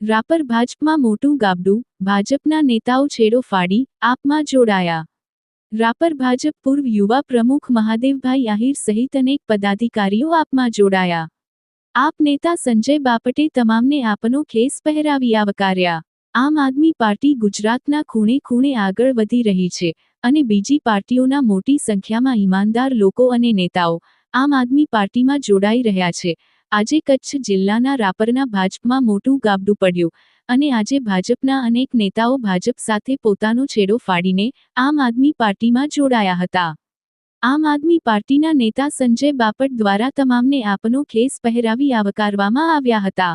રાપર ભાજપમાં મોટું ગાબડું, ભાજપના નેતાઓ છેડો ફાડી, આપમાં જોડાયા. રાપર ભાજપ પૂર્વ યુવા પ્રમુખ મહાદેવભાઈ આહિર સહિત અનેક પદાધિકારીઓ આપમાં જોડાયા. આપ નેતા સંજય બાપટે તમામને આપનો ખેસ પહેરાવી આવકાર્યા. આમ આદમી પાર્ટી ગુજરાતના ખૂણે ખૂણે આગળ વધી રહી છે. અને બીજી પાર્ટીઓના મોટી સંખ્યામાં ઈમાનદાર લોકો અને નેતાઓ આમ આદમી પાર્ટીમાં જોડાઈ રહ્યા છે. આજે કચ્છ જિલ્લાના રાપરના ભાજપમાં મોટું ગાબડું પડ્યું અને આજે ભાજપના અનેક નેતાઓ ભાજપ સાથે પોતાનો છેડો ફાડીને આમ આદમી પાર્ટીમાં જોડાયા હતા. આમ આદમી પાર્ટીના નેતા સંજય બાપટ દ્વારા તમામને આપનો ખેસ પહેરાવી આવકારવામાં આવ્યા હતા.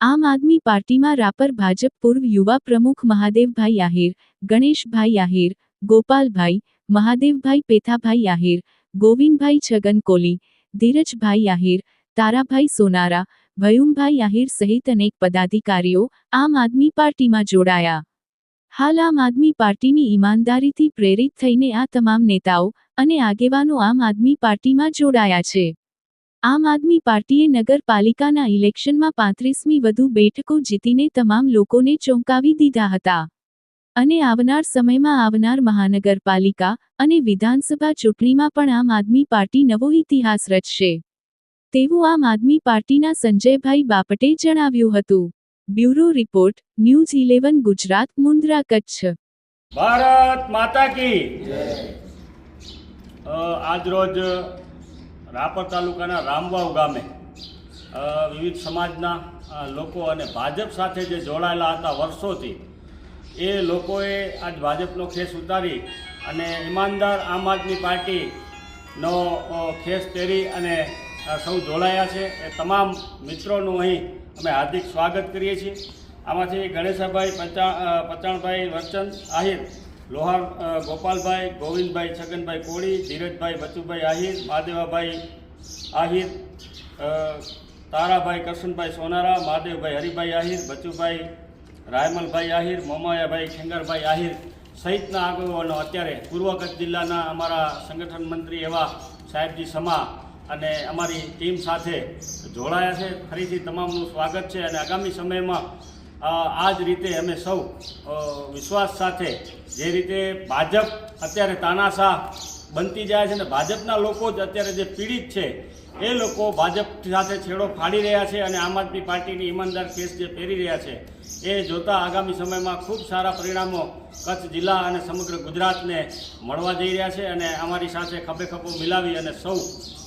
આમ આદમી પાર્ટીમાં રાપર ભાજપ પૂર્વ યુવા પ્રમુખ મહાદેવભાઈ આહિર, ગણેશભાઈ આહિર ગોપાલભાઈ, મહાદેવભાઈ પેથાભાઈ આહિર, ગોવિંદભાઈ છગન કોલી ધીરજભાઈ આહિર, તારાભાઈ સોનારા, ભયુમભાઈ આહિર સહિત અનેક પદાધિકારીઓ આમ આદમી પાર્ટીમાં જોડાયા. હાલ આમ આદમી પાર્ટીની ઈમાનદારીથી પ્રેરિત થઈને આ તમામ નેતાઓ અને આગેવાનો આમ આદમી પાર્ટીમાં જોડાયા છે. આમ આદમી પાર્ટીએ નગરપાલિકાના ઇલેક્શનમાં પાંત્રીસમી વધુ બેઠકો જીતીને તમામ લોકોને ચોંકાવી દીધા હતા. અને આવનાર સમયમાં આવનાર મહાનગરપાલિકા અને વિધાનસભા ચૂંટણીમાં પણ આમ આદમી પાર્ટી નવો ઇતિહાસ રચશે. તેવું આમ આદમી પાર્ટીના સંજયભાઈ બાપટે જણાવ્યું હતું. Bureau report, news eleven, Gujarat, Mundra, Kutch. Bharat માતા કી આજરોજ રાપર તાલુકાના રામવાવ ગામે વિવિધ સમાજના લોકો અને ભાજપ સાથે જે જોડાયેલા હતા વર્ષોથી એ લોકોએ આજ ભાજપનો ખેસ ઉતારી અને ઈમાનદાર આમ આદમી પાર્ટીનો ખેસ પહેરી અને સૌ જોડાયા છે. એ તમામ મિત્રોનું અહીં અમે હાર્દિક સ્વાગત કરીએ છીએ. આમાંથી ગણેશાભાઈ, પચા પચાણભાઈ વરચંદ, આહિર, લોહાર ગોપાલભાઈ, ગોવિંદભાઈ, છગનભાઈ કોળી, ધીરજભાઈ, બચુભાઈ આહિર, મહાદેવાભાઈ આહિર તારાભાઈ, કરશનભાઈ સોનારા, મહાદેવભાઈ હરિભાઈ આહિર, બચુભાઈ રાયમલભાઈ આહિર, મોમાયાભાઈ ખેંગરભાઈ આહિર સહિતના આગેવાનો અત્યારે પૂર્વ કચ્છ જિલ્લાના અમારા સંગઠન મંત્રી એવા સાહેબજી સમા અને અમારી ટીમ સાથે જોડાયા છે. ફરીથી તમામનું સ્વાગત છે અને આગામી સમયમાં આ જ રીતે અમે સૌ વિશ્વાસ સાથે જે રીતે ભાજપ અત્યારે તાનાશાહ બનતી જાય છે અને ભાજપના લોકો જ અત્યારે જે પીડિત છે, એ લોકો ભાજપ સાથે છેડો ફાડી રહ્યા છે અને આમ આદમી પાર્ટીની ઈમાનદાર કેસ જે પહેરી રહ્યા છે એ જોતા આગામી સમયમાં ખૂબ સારા પરિણામો કચ્છ જિલ્લા અને સમગ્ર ગુજરાતને મળવા જઈ રહ્યા છે અને અમારી સાથે ખભે ખભો મિલાવી અને સૌ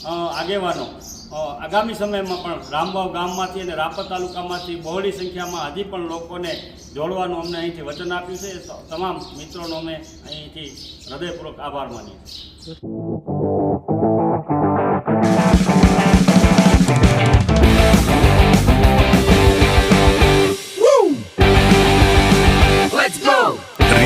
આગેવાનો આગામી સમયમાં પણ રામવાવ ગામમાંથી અને રાપર તાલુકામાંથી બહોળી સંખ્યામાં હજી પણ લોકોને જોડવાનું અમને અહીંથી વચન આપ્યું છે. તમામ મિત્રોનો અમે અહીંથી હૃદયપૂર્વક આભાર માનીએ છીએ.